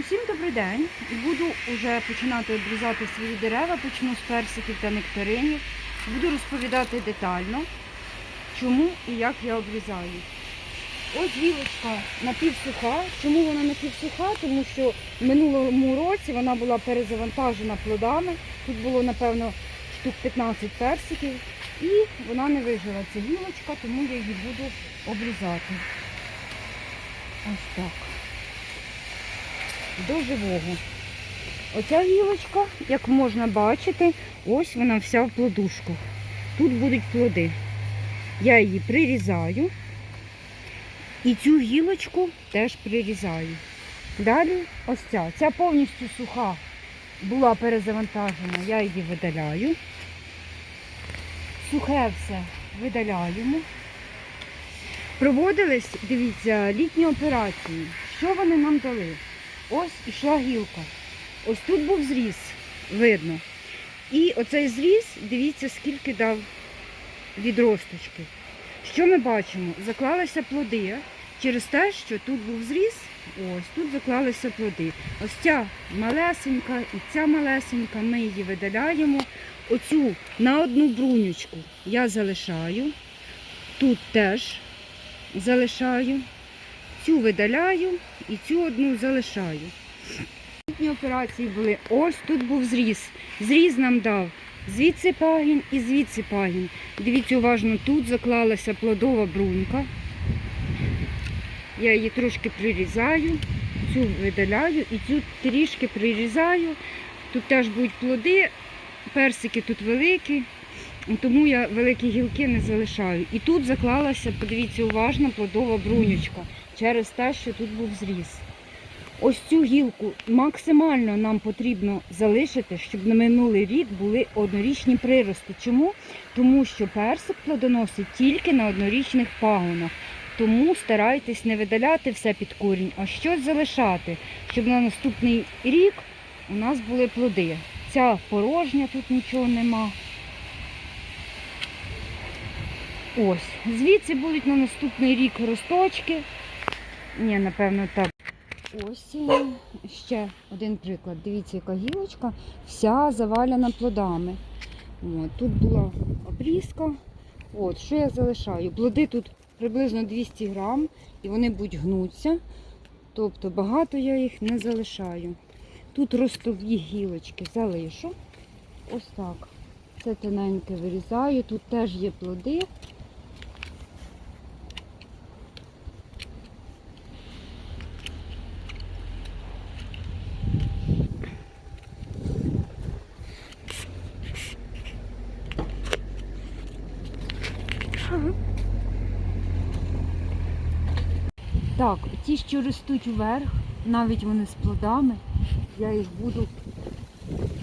Усім добрий день. Буду вже починати обрізати свої дерева, почну з персиків та нектаринів. Буду розповідати детально, чому і як я обрізаю. Ось гілочка напівсуха. Чому вона напівсуха? Тому що в минулому році вона була перезавантажена плодами. Тут було, напевно, штук 15 персиків. І вона не вижила ця гілочка, тому я її буду обрізати. Ось так до живого. Оця гілочка, як можна бачити, ось вона вся в плодушках. Тут будуть плоди. Я її прирізаю і цю гілочку теж прирізаю. Далі ось ця. Ця повністю суха була перезавантажена, я її видаляю. Сухе все видаляємо. Проводились, дивіться, літні операції. Що вони нам дали? Ось ішла гілка. Ось тут був зріз, видно. І оцей зріз, дивіться, скільки дав відросточки. Що ми бачимо? Заклалися плоди через те, що тут був зріз, ось тут заклалися плоди. Ось ця малесенька і ця малесенька, ми її видаляємо. Оцю на одну брунючку я залишаю. Тут теж залишаю. Цю видаляю і цю одну залишаю. Літні операції були. Ось тут був зріз. Зріз нам дав звідси пагін і звідси пагін. Дивіться уважно, тут заклалася плодова брунька. Я її трошки прирізаю, цю видаляю і цю трішки прирізаю. Тут теж будуть плоди, персики тут великі, тому я великі гілки не залишаю. І тут заклалася, подивіться уважно, плодова брунючка через те, що тут був зріз. Ось цю гілку максимально нам потрібно залишити, щоб на минулий рік були однорічні прирости. Чому? Тому що персик плодоносить тільки на однорічних пагонах. Тому старайтесь не видаляти все під корінь, а щось залишати, щоб на наступний рік у нас були плоди. Ця порожня, тут нічого нема. Ось, звідси будуть на наступний рік росточки. Ні, напевно, так. Ось ще один приклад. Дивіться, яка гілочка вся завалена плодами. От, тут була обрізка. От, що я залишаю? Плоди тут приблизно 200 грам і вони будуть гнуться. Тобто багато я їх не залишаю. Тут ростові гілочки залишу. Ось так. Це тоненьке вирізаю. Тут теж є плоди. Так, ті, що ростуть вверх, навіть вони з плодами, я їх буду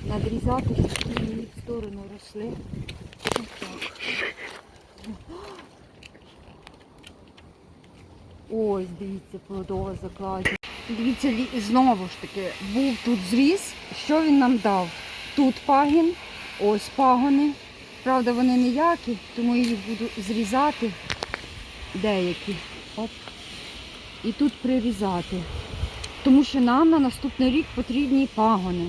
надрізати, щоб вони мені в сторону росли. Ось дивіться, плодова закладка. Дивіться, знову ж таки, був тут зріз. Що він нам дав? Тут пагін, ось пагони. Правда, вони ніякі, тому їх буду зрізати деякі. Оп і тут прирізати. Тому що нам на наступний рік потрібні пагони.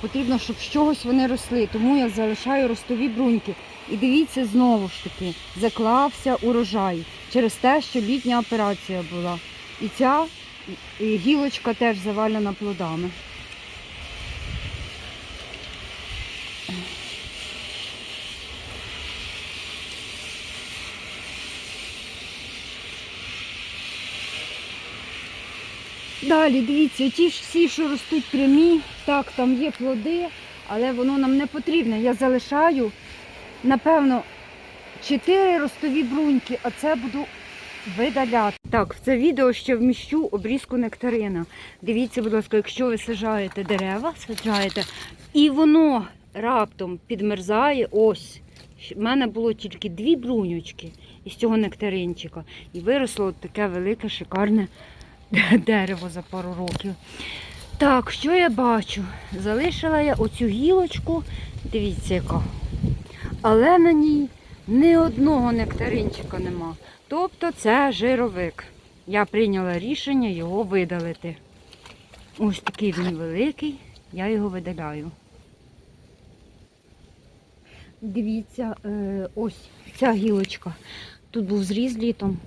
Потрібно, щоб з чогось вони росли. Тому я залишаю ростові бруньки. І дивіться, знову ж таки, заклався урожай через те, що літня операція була. І ця гілочка теж завалена плодами. Далі, дивіться, ті ж всі, що ростуть прямі, так, там є плоди, але воно нам не потрібне. Я залишаю, напевно, 4 ростові бруньки, а це буду видаляти. Так, в це відео ще вміщу обрізку нектарина. Дивіться, будь ласка, якщо ви саджаєте дерева, саджаєте, і воно раптом підмерзає, ось. У мене було тільки дві брунючки із цього нектаринчика. І виросло таке велике, шикарне дерево за пару років. Так, що я бачу? Залишила я оцю гілочку, дивіться яка. Але на ній ні одного нектаринчика нема. Тобто це жировик. Я прийняла рішення його видалити. Ось такий він великий, я його видаляю. Дивіться, е, ось ця гілочка. Тут був зріз літом.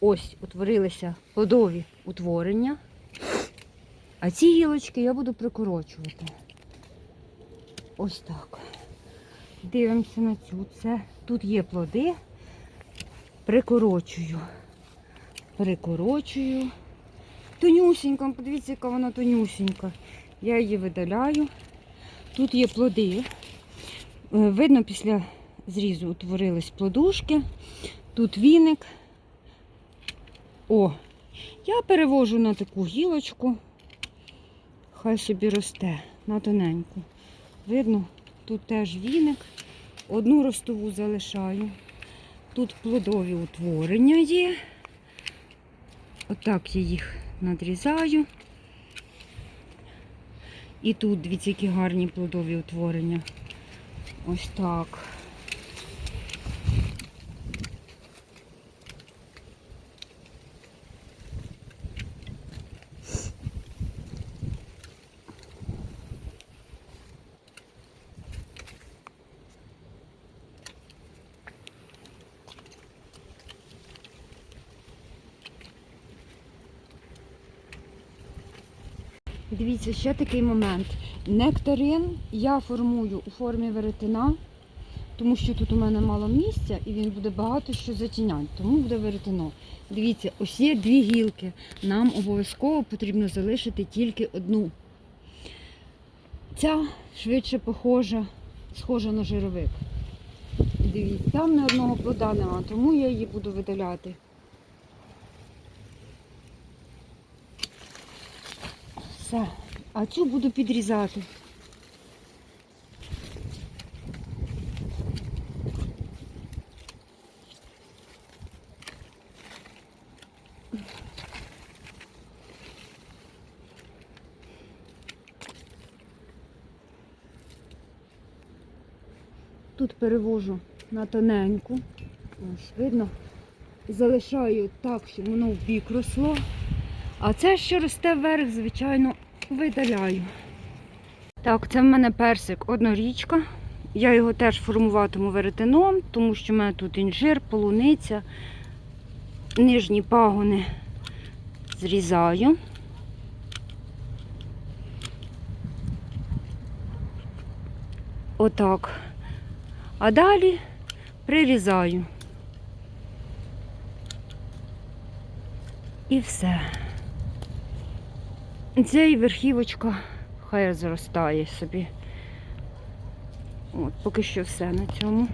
Ось утворилися плодові утворення. А ці гілочки я буду прикорочувати. Ось так. Дивимося на цю. Це тут є плоди. Прикорочую. Прикорочую. Тонюсінька, подивіться, яка вона тонюсінька. Я її видаляю. Тут є плоди. Е, Видно, після зрізу утворились плодушки. Тут віник. О, я перевожу на таку гілочку. Хай собі росте на тоненьку. Видно, тут теж віник. Одну ростову залишаю. Тут плодові утворення є. Отак я їх надрізаю. І тут, дивіться, які гарні плодові утворення. Ось так. Дивіться, ще такий момент. Нектарин я формую у формі веретена, тому що тут у мене мало місця і він буде багато що затіняти, тому буде веретено. Дивіться, ось є дві гілки. Нам обов'язково потрібно залишити тільки одну. Ця швидше похожа, схожа на жировик. Дивіться, там ні одного плода нема, тому я її буду видаляти. Все. А цю буду підрізати. Тут перевожу на тоненьку. Ось видно. Залишаю так, щоб воно в бік росло. А це, що росте вверх, звичайно, видаляю. Так, це в мене персик однорічка. Я його теж формуватиму веретеном, тому що в мене тут інжир, полуниця, нижні пагони зрізаю. Отак. А далі прирізаю. І все. Ця і верхівочка хай зростає собі. От, поки що все на цьому.